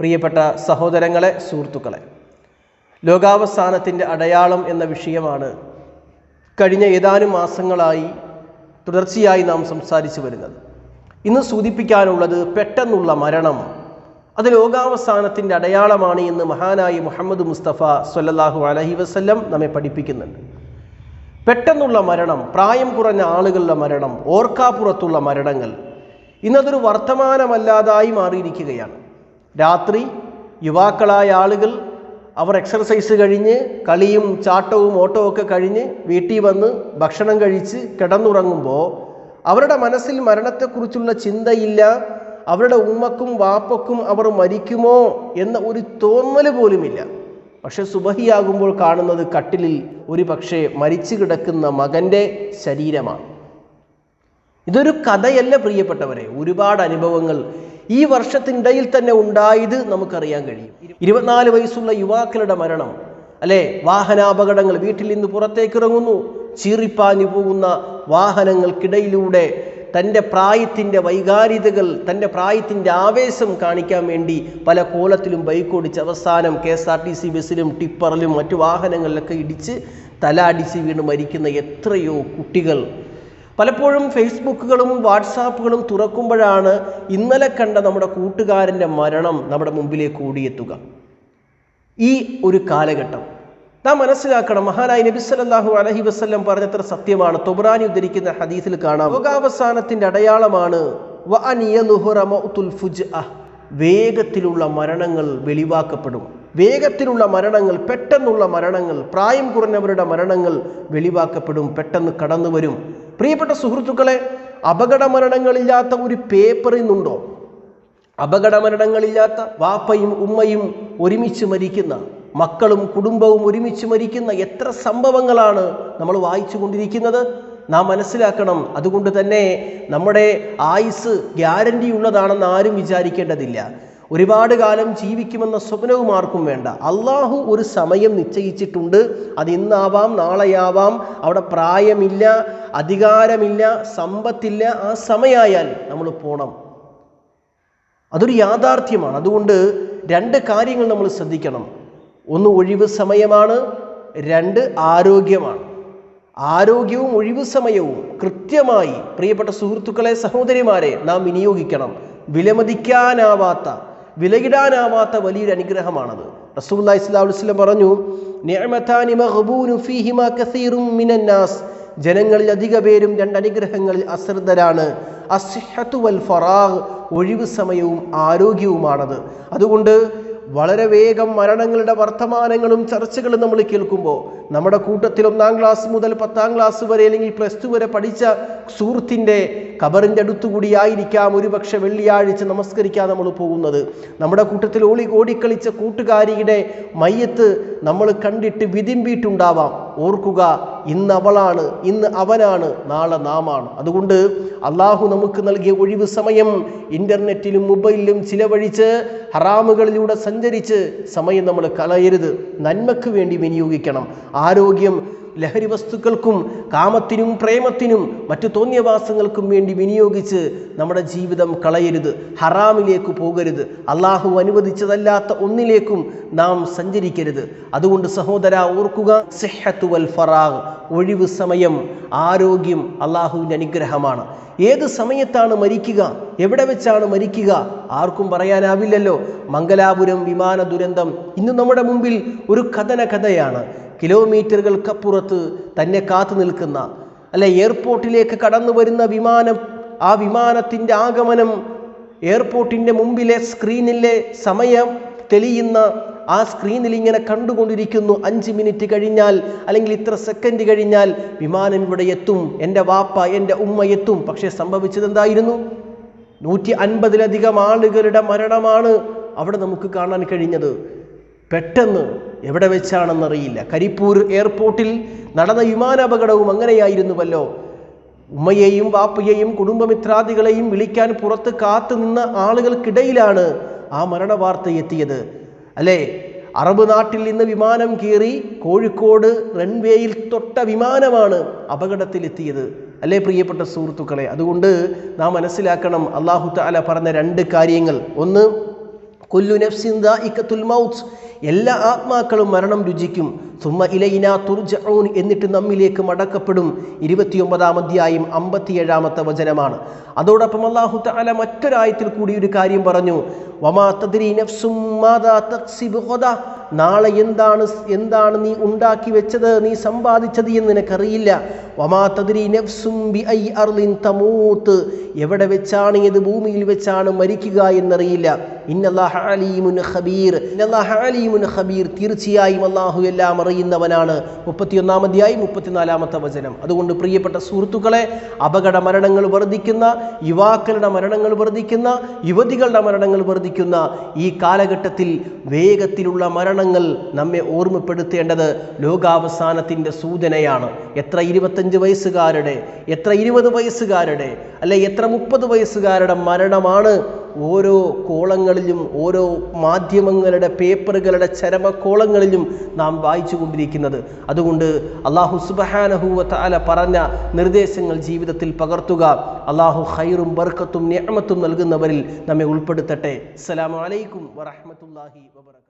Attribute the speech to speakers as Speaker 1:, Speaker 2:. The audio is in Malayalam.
Speaker 1: പ്രിയപ്പെട്ട സഹോദരങ്ങളെ സുഹൃത്തുക്കളെ ലോകാവസാനത്തിന്റെ അടയാളം എന്ന വിഷയമാണ് കഴിഞ്ഞ ഏതാനും മാസങ്ങളായി തുടർച്ചയായി നാം സംസാരിച്ചു വരുന്നത്. ഇന്ന് സൂചിപ്പിക്കാനുള്ളത് പെട്ടെന്നുള്ള മരണം. അത് ലോകാവസാനത്തിന്റെ അടയാളമാണ് എന്ന് മഹാനായി മുഹമ്മദ് മുസ്തഫ സൊല്ലാഹു അലഹി വസ്ല്ലം നമ്മെ പഠിപ്പിക്കുന്നുണ്ട്. പെട്ടെന്നുള്ള മരണം പ്രായം കുറഞ്ഞ ആളുകളുടെ മരണം ഓർക്കാപ്പുറത്തുള്ള മരണങ്ങൾ ഇന്നതൊരു വർത്തമാനമല്ലാതായി മാറിയിരിക്കുകയാണ്. രാത്രി യുവാക്കളായ ആളുകൾ അവർ എക്സർസൈസ് കഴിഞ്ഞ് കളിയും ചാട്ടവും ഓട്ടവും ഒക്കെ കഴിഞ്ഞ് വീട്ടിൽ വന്ന് ഭക്ഷണം കഴിച്ച് കിടന്നുറങ്ങുമ്പോൾ അവരുടെ മനസ്സിൽ മരണത്തെക്കുറിച്ചുള്ള ചിന്തയില്ല. അവരുടെ ഉമ്മക്കും വാപ്പക്കും അവർ മരിക്കുമോ എന്ന ഒരു തോന്നൽ പോലുമില്ല. പക്ഷെ സുബഹിയാകുമ്പോൾ കാണുന്നത് കട്ടിലിൽ ഒരു പക്ഷേ മരിച്ചു കിടക്കുന്ന മകന്റെ ശരീരമാണ്. ഇതൊരു കഥയല്ല പ്രിയപ്പെട്ടവരെ. ഒരുപാട് അനുഭവങ്ങൾ ഈ വർഷത്തിനിടയിൽ തന്നെ ഉണ്ടായത് നമുക്കറിയാൻ കഴിയും. ഇരുപത്തിനാല് വയസ്സുള്ള യുവാക്കളുടെ മരണം അല്ലെ? വാഹനാപകടങ്ങൾ വീട്ടിൽ നിന്ന് പുറത്തേക്ക് ഇറങ്ങുന്നു ചീറിപ്പാഞ്ഞു പോകുന്ന വാഹനങ്ങൾക്കിടയിലൂടെ തന്റെ പ്രായത്തിന്റെ വൈകാരിതകൾ തന്റെ പ്രായത്തിന്റെ ആവേശം കാണിക്കാൻ വേണ്ടി പല കോലത്തിലും ബൈക്ക് ഓടിച്ച് അവസാനം K S R T C ബസ്സിലും ടിപ്പറിലും മറ്റു വാഹനങ്ങളിലൊക്കെ ഇടിച്ച് തല അടിച്ച് വീണ് മരിക്കുന്ന എത്രയോ കുട്ടികൾ പലപ്പോഴും ഫേസ്ബുക്കുകളും വാട്സാപ്പുകളും തുറക്കുമ്പോഴാണ് ഇന്നലെ കണ്ട നമ്മുടെ കൂട്ടുകാരന്റെ മരണം നമ്മുടെ മുമ്പിലേക്ക് ഓടിയെത്തുക. ഈ ഒരു കാലഘട്ടം. നാം മനസ്സിലാക്കണം മഹാനായി നബി സല്ലാഹു അലഹി വസ്ല്ലം പറഞ്ഞത്ര സത്യമാണ്. തൊബ്രാനി ഉദ്ധരിക്കുന്ന ഹദീസിൽ കാണാം ലോകാവസാനത്തിന്റെ അടയാളമാണ്. വേഗത്തിലുള്ള മരണങ്ങൾ വെളിവാക്കപ്പെടും. വേഗത്തിലുള്ള മരണങ്ങൾ പെട്ടെന്നുള്ള മരണങ്ങൾ പ്രായം കുറഞ്ഞവരുടെ മരണങ്ങൾ വെളിവാക്കപ്പെടും പെട്ടെന്ന് കടന്നു വരും പ്രിയപ്പെട്ട സുഹൃത്തുക്കളെ അപകട മരണങ്ങളില്ലാത്ത ഒരു പേപ്പർ ഇന്നുണ്ടോ? അപകട മരണങ്ങളില്ലാത്ത വാപ്പയും ഉമ്മയും ഒരുമിച്ച് മരിക്കുന്ന മക്കളും കുടുംബവും ഒരുമിച്ച് മരിക്കുന്ന എത്ര സംഭവങ്ങളാണ് നമ്മൾ വായിച്ചു കൊണ്ടിരിക്കുന്നത് നാം മനസ്സിലാക്കണം. അതുകൊണ്ട് തന്നെ നമ്മുടെ ആയുസ് ഗ്യാരണ്ടി ഉള്ളതാണെന്ന് ആരും വിചാരിക്കേണ്ടതില്ല. ഒരുപാട് കാലം ജീവിക്കുമെന്ന സ്വപ്നവും ആർക്കും വേണ്ട. അള്ളാഹു ഒരു സമയം നിശ്ചയിച്ചിട്ടുണ്ട്. അത് ഇന്നാവാം നാളെയാവാം. അവിടെ പ്രായമില്ല. അധികാരമില്ല സമ്പത്തില്ല ആ സമയായാൽ നമ്മൾ പോണം. അതൊരു യാഥാർത്ഥ്യമാണ്. അതുകൊണ്ട് രണ്ട് കാര്യങ്ങൾ നമ്മൾ ശ്രദ്ധിക്കണം. ഒന്ന് ഒഴിവ് സമയമാണ് രണ്ട് ആരോഗ്യമാണ്. ആരോഗ്യവും ഒഴിവ് സമയവും കൃത്യമായി പ്രിയപ്പെട്ട സുഹൃത്തുക്കളെ സഹോദരിമാരെ നാം വിനിയോഗിക്കണം. വിലമതിക്കാനാവാത്ത വിലയിടാനാവാത്ത വലിയൊരു അനുഗ്രഹമാണത്. റസൂല്ലാ ഇസ്ലാം പറഞ്ഞു ജനങ്ങളിൽ അധിക പേരും രണ്ട് അനുഗ്രഹങ്ങളിൽ അശ്രദ്ധരാണ്. അസിഹത്തു വൽ ഫറാഹ് ഒഴിവ് സമയവും ആരോഗ്യവുമാണത്. അതുകൊണ്ട് വളരെ വേഗം മരണങ്ങളുടെ വർത്തമാനങ്ങളും ചർച്ചകളും നമ്മൾ കേൾക്കുമ്പോൾ നമ്മുടെ കൂട്ടത്തിൽ ഒന്നാം ക്ലാസ് മുതൽ പത്താം ക്ലാസ് വരെ അല്ലെങ്കിൽ പ്ലസ് ടു വരെ പഠിച്ച സുഹൃത്തിന്റെ കബറിന്റെ അടുത്തുകൂടിയായിരിക്കാം ഒരുപക്ഷെ വെള്ളിയാഴ്ച നമസ്കരിക്കാൻ നമ്മൾ പോകുന്നത്. നമ്മുടെ കൂട്ടത്തിൽ ഓളി ഓടിക്കളിച്ച കൂട്ടുകാരിയുടെ മയ്യത്ത് നമ്മൾ കണ്ടിട്ട് വിതിമ്പിയിട്ടുണ്ടാവാം. ഓർക്കുക ഇന്ന് അവളാണ് ഇന്ന് അവനാണ് നാളെ നാമാണ്. അതുകൊണ്ട് അള്ളാഹു നമുക്ക് നൽകിയ ഒഴിവ് സമയം ഇന്റർനെറ്റിലും മൊബൈലിലും ചിലവഴിച്ച് ഹറാമുകളിലൂടെ സഞ്ചരിച്ച് സമയം നമ്മൾ കളയരുത്. നന്മക്ക് വേണ്ടി വിനിയോഗിക്കണം. ആരോഗ്യം ലഹരി വസ്തുക്കൾക്കും കാമത്തിനും പ്രേമത്തിനും മറ്റു തോന്നിയവാസങ്ങൾക്കും വേണ്ടി വിനിയോഗിച്ച് നമ്മുടെ ജീവിതം കളയരുത് ഹറാമിലേക്ക് പോകരുത്. അള്ളാഹു അനുവദിച്ചതല്ലാത്ത ഒന്നിലേക്കും നാം സഞ്ചരിക്കരുത്. അതുകൊണ്ട് സഹോദര ഓർക്കുക സെഹത്തുവൽ ഫറാഗ് ഒഴിവ് സമയം ആരോഗ്യം അള്ളാഹുവിന്റെ അനുഗ്രഹമാണ്. ഏത് സമയത്താണ് മരിക്കുക എവിടെ വെച്ചാണ് മരിക്കുക ആർക്കും പറയാനാവില്ലല്ലോ. മംഗലാപുരം വിമാന ദുരന്തം ഇന്ന് നമ്മുടെ മുമ്പിൽ ഒരു കഥന കഥയാണ്. കിലോമീറ്ററുകൾക്കപ്പുറത്ത് തന്നെ കാത്തു നിൽക്കുന്ന അല്ലെ എയർപോർട്ടിലേക്ക് കടന്നു വരുന്ന വിമാനം ആ വിമാനത്തിന്റെ ആഗമനം എയർപോർട്ടിന്റെ മുമ്പിലെ സ്ക്രീനിലെ സമയം തെളിയുന്ന ആ സ്ക്രീനിൽ ഇങ്ങനെ കണ്ടുകൊണ്ടിരിക്കുന്നു. അഞ്ച് മിനിറ്റ് കഴിഞ്ഞാൽ അല്ലെങ്കിൽ ഇത്ര സെക്കൻഡ് കഴിഞ്ഞാൽ വിമാനം ഇവിടെ എത്തും എന്റെ വാപ്പ എന്റെ ഉമ്മ എത്തും. പക്ഷേ സംഭവിച്ചത് എന്തായിരുന്നു? നൂറ്റി അൻപതിലധികം ആളുകളുടെ മരണമാണ് അവിടെ നമുക്ക് കാണാൻ കഴിഞ്ഞത്. പെട്ടെന്ന് എവിടെ വെച്ചാണെന്നറിയില്ല. കരിപ്പൂർ എയർപോർട്ടിൽ നടന്ന വിമാനാപകടവും അങ്ങനെയായിരുന്നുവല്ലോ. ഉമ്മയെയും വാപ്പയെയും കുടുംബമിത്രാദികളെയും വിളിക്കാൻ പുറത്ത് കാത്തു നിന്ന ആളുകൾക്കിടയിലാണ് ആ മരണ വാർത്ത എത്തിയത്. അല്ലേ? അറബ് നാട്ടിൽ നിന്ന് വിമാനം കയറി കോഴിക്കോട് റൺവേയിൽ തൊട്ട വിമാനമാണ് അപകടത്തിലെത്തിയത്. അല്ലേ പ്രിയപ്പെട്ട സുഹൃത്തുക്കളെ? അതുകൊണ്ട് നാം മനസ്സിലാക്കണം അള്ളാഹു താല പറഞ്ഞ രണ്ട് കാര്യങ്ങൾ. ഒന്ന് കൊല്ലു നഫ്സിൻ ഇക്കത്തുൽ മൗത്ത്. എല്ലാ ആത്മാക്കളും മരണം രുചിക്കും. സുമ്മ ഇലൈന തുർജഊൻ എന്നിട്ട് നമ്മിലേക്ക് മടക്കപ്പെടും. ഇരുപത്തിയൊമ്പതാം അധ്യായം അമ്പത്തിയേഴാമത്തെ വചനമാണ്. അതോടൊപ്പം അള്ളാഹു താല മറ്റൊരായത്തിൽ കൂടി ഒരു കാര്യം പറഞ്ഞു. വമാ തദ്രി നഫ്സും മാദാ തക്സിബു ഗദാ. നാളെ എന്താണ് എന്താണ് നീ ഉണ്ടാക്കി വെച്ചത് നീ സമ്പാദിച്ചത് എന്ന് നിനക്കറിയില്ല. വമാ നഫ്സും തമൂത്ത്. എവിടെ വെച്ചാണ് ഏത് ഭൂമിയിൽ വെച്ചാണ് മരിക്കുക എന്നറിയില്ല. അലീമുൻ ഖബീർ. അലീമുൻ ഖബീർ. തീർച്ചയായും അള്ളാഹു എല്ലാം അറിയുന്നവനാണ്. മുപ്പത്തിയൊന്നാം അധ്യായം മുപ്പത്തിനാലാമത്തെ വചനം. അതുകൊണ്ട് പ്രിയപ്പെട്ട സുഹൃത്തുക്കളെ അപകട മരണങ്ങൾ വർദ്ധിക്കുന്ന യുവാക്കളുടെ മരണങ്ങൾ വർദ്ധിക്കുന്ന യുവതികളുടെ മരണങ്ങൾ വർദ്ധിക്കുന്ന ഈ കാലഘട്ടത്തിൽ വേഗത്തിലുള്ള മരണങ്ങൾ നമ്മെ ഓർമ്മപ്പെടുത്തേണ്ടത് ലോകാവസാനത്തിന്റെ സൂചനയാണ്. എത്ര ഇരുപത്തഞ്ച് വയസ്സുകാരുടെ എത്ര ഇരുപത് വയസ്സുകാരുടെ അല്ലെ എത്ര മുപ്പത് വയസ്സുകാരുടെ മരണമാണ് ഓരോ കോളങ്ങളിലും ഓരോ മാധ്യമങ്ങളുടെ പേപ്പറുകളുടെ ചരമക്കോളങ്ങളിലും നാം വായിച്ചു കൊണ്ടിരിക്കുന്നത് അതുകൊണ്ട് അള്ളാഹു സുബഹാനഹുവ താല പറഞ്ഞ നിർദ്ദേശങ്ങൾ ജീവിതത്തിൽ പകർത്തുക. അള്ളാഹു ഹൈറും ബർക്കത്തും ഞാമത്തും നൽകുന്നവരിൽ നമ്മെ ഉൾപ്പെടുത്തട്ടെ. അസ്സലാമു അലൈക്കും വറഹ്മത്തുള്ളാഹി വബറകാതുഹു